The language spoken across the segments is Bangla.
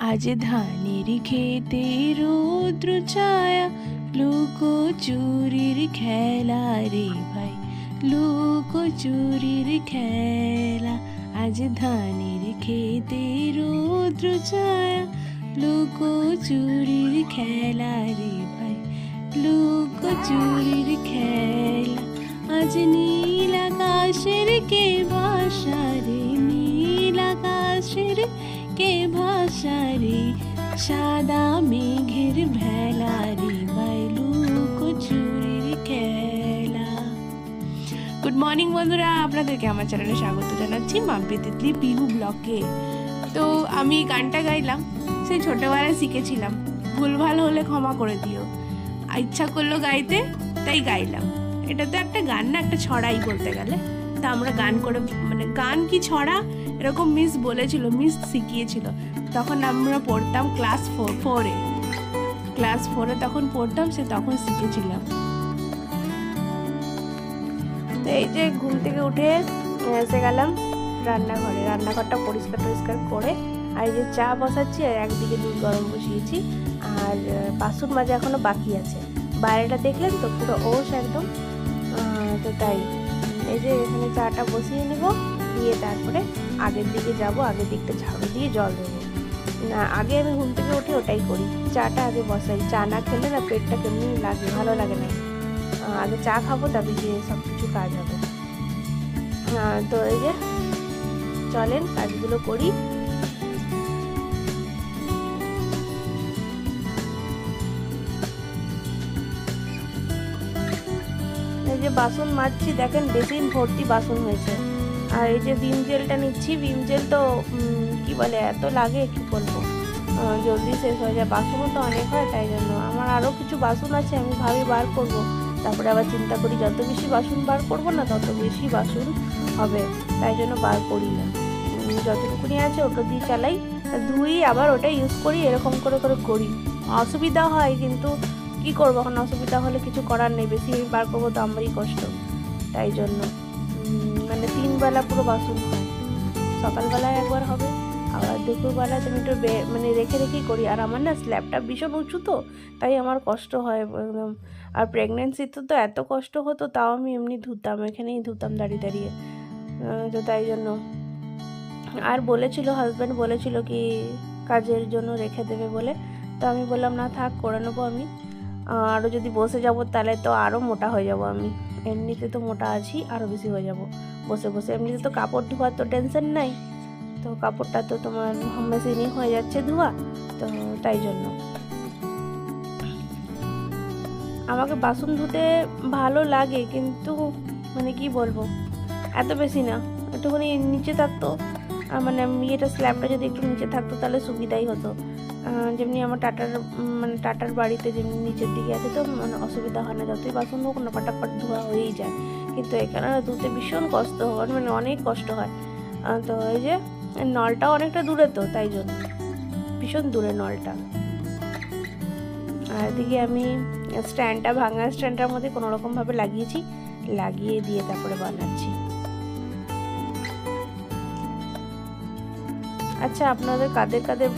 আজ ধানের খেতে রৌদ্র ছায়া, লুকো চুরির খেলা রে ভাই, লুকো চুরির খেলা। আজ ধানের খেতে রৌদ্র ছায়া, লুকো চুরির খেলা রে ভাই, লুকো চুরির খেলা। আজ নীল আকাশের কে বাসা রে কে ভাষা রে সাদা মেঘের ভেলা রে বাইলু কচুরির খেলা। গুড মর্নিং বন্ধুরা। আপনাদেরকে আমার চ্যানেলে স্বাগত জানাচ্ছি মাম্পি তিতলি ব্লকে তো আমি গানটা গাইলাম, সেই ছোটবেলায় শিখেছিলাম। ভুলভাল হলে ক্ষমা করে দিও। ইচ্ছা করল গাইতে, তাই গাইলাম। এটা তো একটা গান না, একটা ছড়াই বলতে গেলে। তা আমরা গান করে মানে গান কি ছড়া এরকম মিস বলেছিল মিস শিখিয়েছিল। তখন আমরা পড়তাম ক্লাস ফোর ফোরে ক্লাস ফোরে তখন পড়তাম, সে তখন শিখেছিলাম। তো এই যে ঘুম থেকে উঠে এসে গেলাম রান্নাঘরে। রান্নাঘরটা পরিষ্কার টরিষ্কার করে আর এই যে চা বসাচ্ছি আর একদিকে দুধ গরম বসিয়েছি। আর বাসন মাজা এখনও বাকি আছে। বাইরেটা দেখলেন তো, পুরো ওষ একদম। তো তাই। এই যে এখানে চাটা বসিয়ে নেব, দিয়ে তারপরে আগের দিকে যাব, আগের দিকটা ঝাড়ু দিয়ে জল দেবো না, আগে আমি ঘুম থেকে উঠে ওটাই করি। চাটা আগে বসাই। চা না খেলে না পেটটা কেমনি লাগে, ভালো লাগে না। আগে চা খাব তবে গিয়ে সব কিছু কাজ হবে। তো এই যে, চলেন, কাজগুলো করি। যে বাসন মাজছি, দেখেন বেসিন ভর্তি বাসন হয়েছে। আর এই যে ভিম জেলটা নিচ্ছি, ভিম জেল তো কি বলে, এত লাগে, কি বলব? জলদি শেষ হয়ে যায়, বাসনও তো অনেক হয়, তাই জন্য। আমার আরও কিছু বাসন আছে, আমি ভাবি বার করব। তারপরে আবার চিন্তা করি, যত বেশি বাসন বার করব না, তত বেশি বাসন হবে, তাই জন্য বার করি না। যতটুকুনি আছে, ওটা দিয়ে চালাই। ধুই, আবার ওটা ইউজ করি, এরকম করে করে করি। অসুবিধা হয়, কিন্তু কি করব? এখন অসুবিধা হলে কিছু করার নেই, বেশি বার করব তো আমারই কষ্ট, তাই জন্য। মানে তিনবেলা পুরো বাসন হয়। সকালবেলায় একবার হবে, আবার দুপুরবেলায় আমি একটু মানে রেখে রেখেই করি। আর আমার না স্ল্যাবটা ভীষণ উঁচু তো, তাই আমার কষ্ট হয় একদম। আর প্রেগনেন্সিতে তো এত কষ্ট হতো, তাও আমি এমনি ধুতাম, এখানেই ধুতাম দাঁড়িয়ে দাঁড়িয়ে। তো তাই জন্য। আর বলেছিল হাজব্যান্ড বলেছিল কি কাজের জন্য রেখে দেবে বলে। তো আমি বললাম, না থাক, করে নেব আমি। আরও যদি বসে যাব, তাহলে তো আরও মোটা হয়ে যাব আমি। এমনিতে তো মোটা আছি আরও বেশি হয়ে যাব। বসে বসে এমনিতে তো কাপড় ধোয়ার তো টেনশন নাই। তো কাপড়টা তো তোমার মেশিনই হয়ে যাচ্ছে ধোয়া, তো তাই জন্য। আমাকে বাসন ধুতে ভালো লাগে, কিন্তু মানে কি বলব? এত বেশি না, একটুখানি নিচে থাকতো। মানে ইয়েটা স্ল্যাবটা যদি একটু নিচে থাকতো তাহলে সুবিধাই হতো। যেমনি আমার টাটার মানে টাটার বাড়িতে যেমনি নিচের দিকে আছে তো মানে অসুবিধা হয় না, যতই বাসন হোক না পাটাপাট ধোয়া হয়েই যায়। কিন্তু এখানে ধুতে ভীষণ কষ্ট হয় মানে অনেক কষ্ট হয়। তো এই যে, নলটাও অনেকটা দূরে তো, তাই জন্য। ভীষণ দূরে নলটা। আর এদিকে আমি স্ট্যান্ডটা ভাঙা স্ট্যান্ডটার মধ্যে কোনো রকমভাবে লাগিয়েছি, লাগিয়ে দিয়ে তারপরে বানাচ্ছি। আচ্ছা আপনাদের কাদের কাদের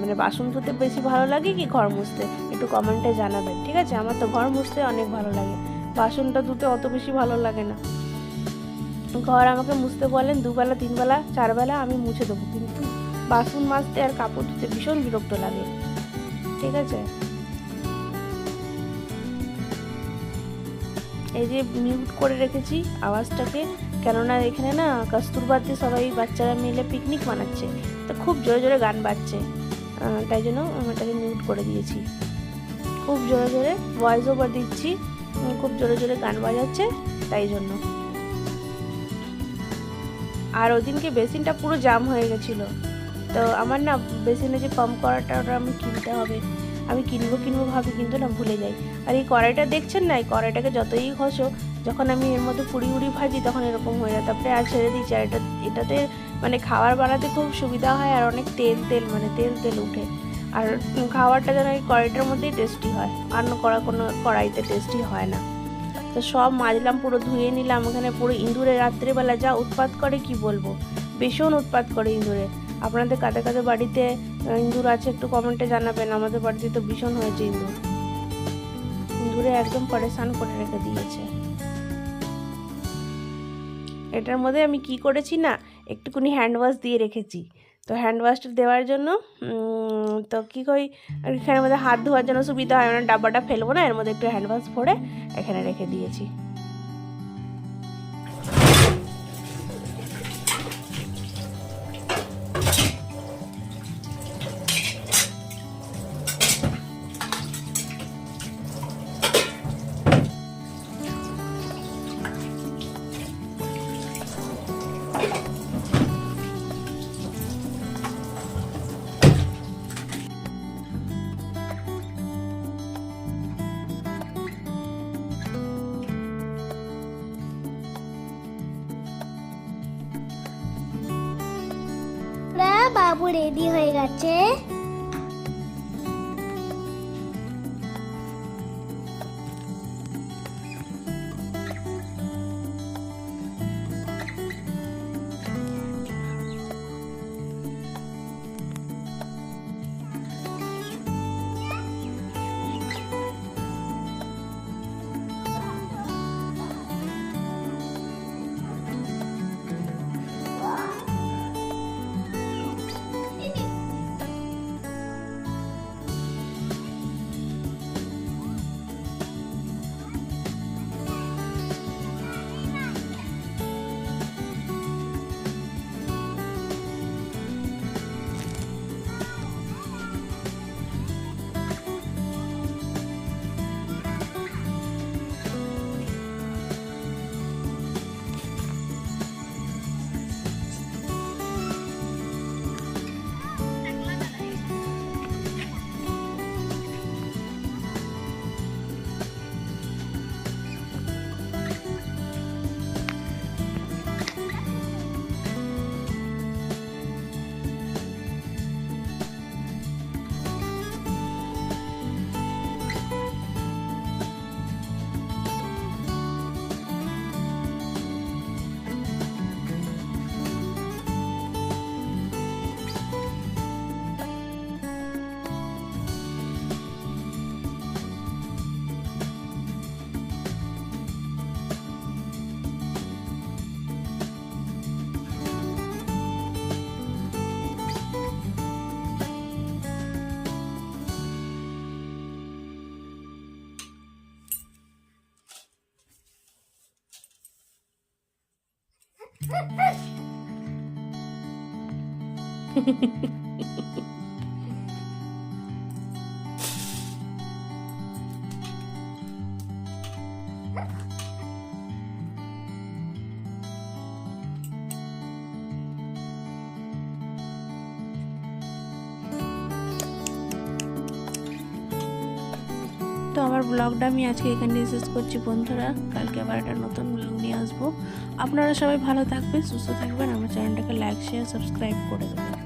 মানে বাসন ধুতে বেশি ভালো লাগে কি ঘর মুছতে? একটু কমেন্টে জানাবেন, ঠিক আছে? আমার তো ঘর মুছতে অনেক ভালো লাগে। বাসনটা ধুতে অত বেশি ভালো লাগে না। ঘর আমাকে মুছতে বলেন, দুবেলা, তিনবেলা, চারবেলা আমি মুছে দেবো, কিন্তু বাসন মাজতে আর কাপড় ধুতে ভীষণ বিরক্ত লাগে, ঠিক আছে? এই যে মিউট করে রেখেছি আওয়াজটাকে কেননা এখানে না কস্তুরবাতে সবাই বাচ্চারা মিলে পিকনিক বানাচ্ছে তো খুব জোরে জোরে গান বাজছে। তাই জন্য আমি এটাকে মিউট করে দিয়েছি। খুব জোরে জোরে ভয়েস ওভার দিচ্ছি। খুব জোরে জোরে গান বাজাচ্ছে, তাই জন্য। আর ওই দিনকে বেসিনটা পুরো জাম হয়ে গেছিল। তো আমার না বেসিনে যে পাম্প করাটা ওটা আমি কিনতে হবে। আমি কিনবো কিনবো ভাবি কিন্তু না ভুলে যাই। আর এই কড়াইটা দেখছেন না? এই কড়াইটাকে যতই ঘষো যখন আমি এর মধ্যে পুড়ি উড়ি ভাজি তখন এরকম হয়ে যায়। তারপরে আর ছেড়ে দিচ্ছি আর এটা এটাতে মানে খাবার বানাতে খুব সুবিধা হয় আর অনেক তেল তেল মানে তেল তেল উঠে। আর খাবারটা যেন এই কড়াইটার মধ্যেই টেস্টি হয় অন্য করা কোনো কড়াইতে টেস্টি হয় না। তো সব মাজলাম, পুরো ধুয়ে নিলাম, ওখানে পুরো ইঁদুরে রাত্রেবেলা যা উৎপাত করে, কি বলব? ভীষণ উৎপাত করে ইঁদুরে। আপনাদের কাদের কাদের বাড়িতে ইঁদুর আছে একটু কমেন্টে জানাবেন। আমাদের বাড়িতে তো ভীষণ হয়েছে ইঁদুর। ইঁদুরে একদম পরেশান করে রেখে দিয়েছে। এটার মধ্যে আমি কি করেছি না, একটুকুনি হ্যান্ড ওয়াশ দিয়ে রেখেছি। তো হ্যান্ড ওয়াশটা দেওয়ার জন্য তো কী করি, এখানের মধ্যে হাত ধোয়ার জন্য সুবিধা হয় মানে ডাব্বাটা ফেলব না, এর মধ্যে একটু হ্যান্ড ওয়াশ ভরে এখানে রেখে দিয়েছি। বাবু রেডি হয়ে গেছে। তো আমার ব্লগটা আমি আজকে এখানে শেষ করছি বন্ধুরা কালকে আবার একটা আসব আপনারা সবাই ভালো থাকবেন সুস্থ থাকবেন। আমার চ্যানেলটাকে লাইক শেয়ার সাবস্ক্রাইব করে দেবেন।